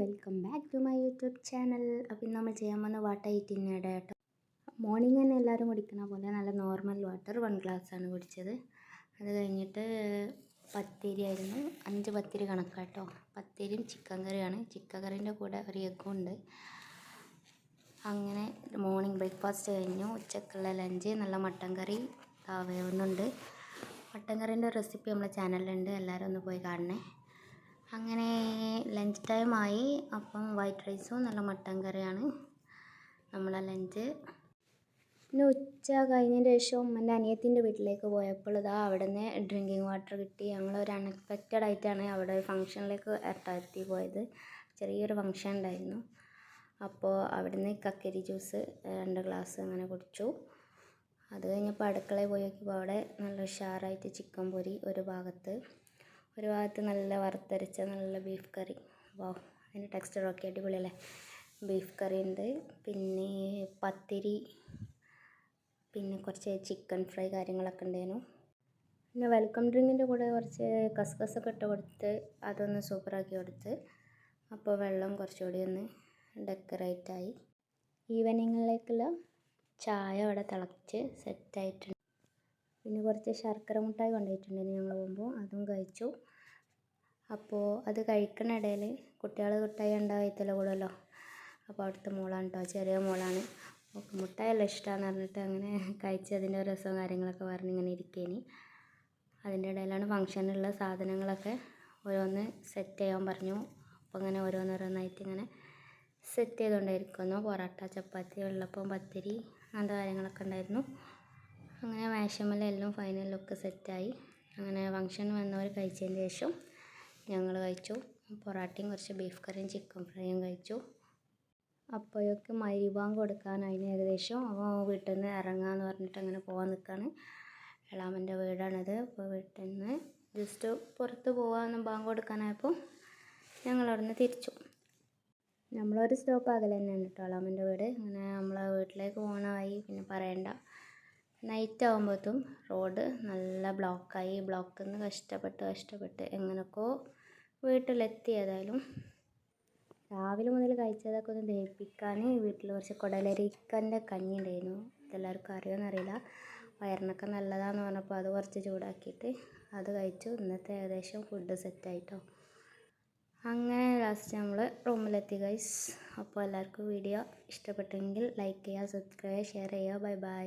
Welcome back to my YouTube channel അപ്പം നമ്മൾ ചെയ്യാൻ പോകുന്ന വാട്ടർ ഈറ്റിങ്ങയുടെ കേട്ടോ. മോർണിംഗ് തന്നെ എല്ലാവരും കുടിക്കുന്ന പോലെ നല്ല നോർമൽ വാട്ടർ വൺ ഗ്ലാസ് ആണ് കുടിച്ചത്. അത് കഴിഞ്ഞിട്ട് പത്തിരി ആയിരുന്നു. അഞ്ച് പത്തിരി കണക്കാട്ടോ പത്തിരിയും ചിക്കൻ കറിയാണ്. ചിക്കൻ കറീന്റെ കൂടെ ഒരു എഗ്ഗും ഉണ്ട്. അങ്ങനെ മോർണിംഗ് ബ്രേക്ക്ഫാസ്റ്റ് കഴിഞ്ഞു. ഉച്ചക്കുള്ള ലഞ്ച് നല്ല മട്ടൻ കറി വേവുന്നുണ്ട് മട്ടൻ കറീന്റെ റെസിപ്പി നമ്മുടെ ചാനലിലുണ്ട് എല്ലാവരും ഒന്ന് പോയി കാണണേ. അങ്ങനെ ലഞ്ച് ടൈമായി അപ്പം വൈറ്റ് റൈസും നല്ല മട്ടൻ കറിയാണ് നമ്മളെ ലഞ്ച് പിന്നെ ഉച്ച കഴിഞ്ഞതിന് ശേഷം ഉമ്മന്റെ അനിയത്തിന്റെ വീട്ടിലേക്ക് പോയപ്പോൾ ഇതാ അവിടെ നിന്ന് ഡ്രിങ്കിങ് വാട്ടർ കിട്ടി. ഞങ്ങൾ ഒരു അൺഎക്സ്പെക്റ്റഡ് ആയിട്ടാണ് അവിടെ ഒരു ഫംഗ്ഷനിലേക്ക് എത്താത്തി പോയത്. ചെറിയൊരു ഫംഗ്ഷൻ ഉണ്ടായിരുന്നു. അപ്പോൾ നിന്ന് കക്കരി ജ്യൂസ് രണ്ട് ഗ്ലാസ് അങ്ങനെ കുടിച്ചു. അത് കഴിഞ്ഞപ്പോൾ അടുക്കളയിൽ പോയി നോക്കിയപ്പോൾ അവിടെ നല്ല ഉഷാറായിട്ട് ചിക്കൻ പൊരി ഒരു ഭാഗത്ത്. ഒരു ഭാഗത്ത് നല്ല വറുത്തരച്ച നല്ല ബീഫ് കറി വാവ് അതിന്റെ ടെക്സ്ചറൊക്കെ അടിപൊളിയല്ലേ? ബീഫ് കറി ഉണ്ട് പിന്നെ പത്തിരി പിന്നെ കുറച്ച് ചിക്കൻ ഫ്രൈ കാര്യങ്ങളൊക്കെ ഉണ്ടായിരുന്നു. പിന്നെ വെൽക്കം ഡ്രിങ്കിന്റെ കൂടെ കുറച്ച് കസ്കസൊക്കെ ഇട്ട് കൊടുത്ത് അതൊന്ന് സൂപ്പറാക്കി കൊടുത്ത് അപ്പോൾ വെള്ളം കുറച്ചുകൂടി ഒന്ന് ഡെക്കറേറ്റായി ഈവനിങ്ങിലേക്കുള്ള ചായ അവിടെ തിളച്ച് സെറ്റായിട്ടുണ്ട് പിന്നെ കുറച്ച് ശർക്കര മുട്ടായി കൊണ്ടുപോയിട്ടുണ്ടായിരുന്നു ഞങ്ങൾ പോകുമ്പോൾ. അതും കഴിച്ചു. അപ്പോൾ അത് കഴിക്കണ ഇടയിൽ കുട്ടികൾ മുട്ടായി ഉണ്ടാകത്തില്ല കൂടുമല്ലോ? അപ്പോൾ അവിടുത്തെ മോളാണ് കേട്ടോ ചെറിയ മോളാണ്. മുട്ടായി എല്ലാം ഇഷ്ടമാണെന്ന് പറഞ്ഞിട്ട് അങ്ങനെ കഴിച്ചതിന്റെ രസവും കാര്യങ്ങളൊക്കെ പറഞ്ഞ് ഇങ്ങനെ ഇരിക്കേനി. അതിന്റെ ഇടയിലാണ് ഫംഗ്ഷനിലുള്ള സാധനങ്ങളൊക്കെ ഓരോന്ന് സെറ്റ് ചെയ്യാൻ പറഞ്ഞു. അപ്പോൾ അങ്ങനെ ഓരോന്നോരോന്നായിട്ട് ഇങ്ങനെ സെറ്റ് ചെയ്തുകൊണ്ടിരിക്കുന്നു. പൊറോട്ട ചപ്പാത്തി വെള്ളപ്പം പത്തിരി അങ്ങനത്തെ കാര്യങ്ങളൊക്കെ ഉണ്ടായിരുന്നു. അങ്ങനെ മേശമലെല്ലാം ഫൈനൽ ലുക്ക് സെറ്റായി അങ്ങനെ ഫംഗ്ഷൻ വന്നവർ കഴിച്ചതിന് ശേഷം ഞങ്ങൾ കഴിച്ചു. പൊറാട്ടയും കുറച്ച് ബീഫ് കറിയും ചിക്കൻ ഫ്രൈയും കഴിച്ചു. അപ്പോഴൊക്കെ മരിബാങ്ക് കൊടുക്കാനായിരുന്നു ഏകദേശം അപ്പോൾ വീട്ടിൽ നിന്ന് ഇറങ്ങാമെന്ന് പറഞ്ഞിട്ട് അങ്ങനെ പോകാൻ നിൽക്കുകയാണ് എളാമന്റെ വീടാണിത്. അപ്പോൾ വീട്ടിൽ നിന്ന് ജസ്റ്റ് പുറത്ത് പോകാമെന്ന് ബാങ്ക് കൊടുക്കാനായപ്പോൾ ഞങ്ങൾ നിന്ന് തിരിച്ചു. നമ്മളൊരു സ്റ്റോപ്പ് അകലെ തന്നെയാണ് കേട്ടോ എളാമന്റെ വീട്. അങ്ങനെ നമ്മളെ വീട്ടിലേക്ക് പോകണമായി പിന്നെ പറയണ്ട. നൈറ്റ് ആകുമ്പോഴത്തും റോഡ് നല്ല ബ്ലോക്കായി. ബ്ലോക്കിൽ നിന്ന് കഷ്ടപ്പെട്ട് കഷ്ടപ്പെട്ട് എങ്ങനെയൊക്കെയോ വീട്ടിലെത്തി. ഏതായാലും രാവിലെ മുതൽ കഴിച്ചതൊക്കെ ഒന്ന് ദഹിപ്പിക്കാൻ വീട്ടിൽ കുറച്ച് കുടലരിക്കന്റെ കഞ്ഞി ഉണ്ടായിരുന്നു. ഇതെല്ലാവർക്കും അറിയുമെന്നറിയില്ല വയറിനൊക്കെ നല്ലതാന്ന് പറഞ്ഞപ്പോൾ അത് കുറച്ച് ചൂടാക്കിയിട്ട് അത് കഴിച്ചു. ഇന്നത്തെ ഏകദേശം ഫുഡ് സെറ്റായിട്ടോ അങ്ങനെ ലാസ്റ്റ് നമ്മൾ റൂമിലെത്തി ഗൈസ് അപ്പോൾ എല്ലാവർക്കും വീഡിയോ ഇഷ്ടപ്പെട്ടെങ്കിൽ ലൈക്ക് ചെയ്യുക സബ്സ്ക്രൈബ് ചെയ്യുക. ഷെയർ ചെയ്യുക. Bye bye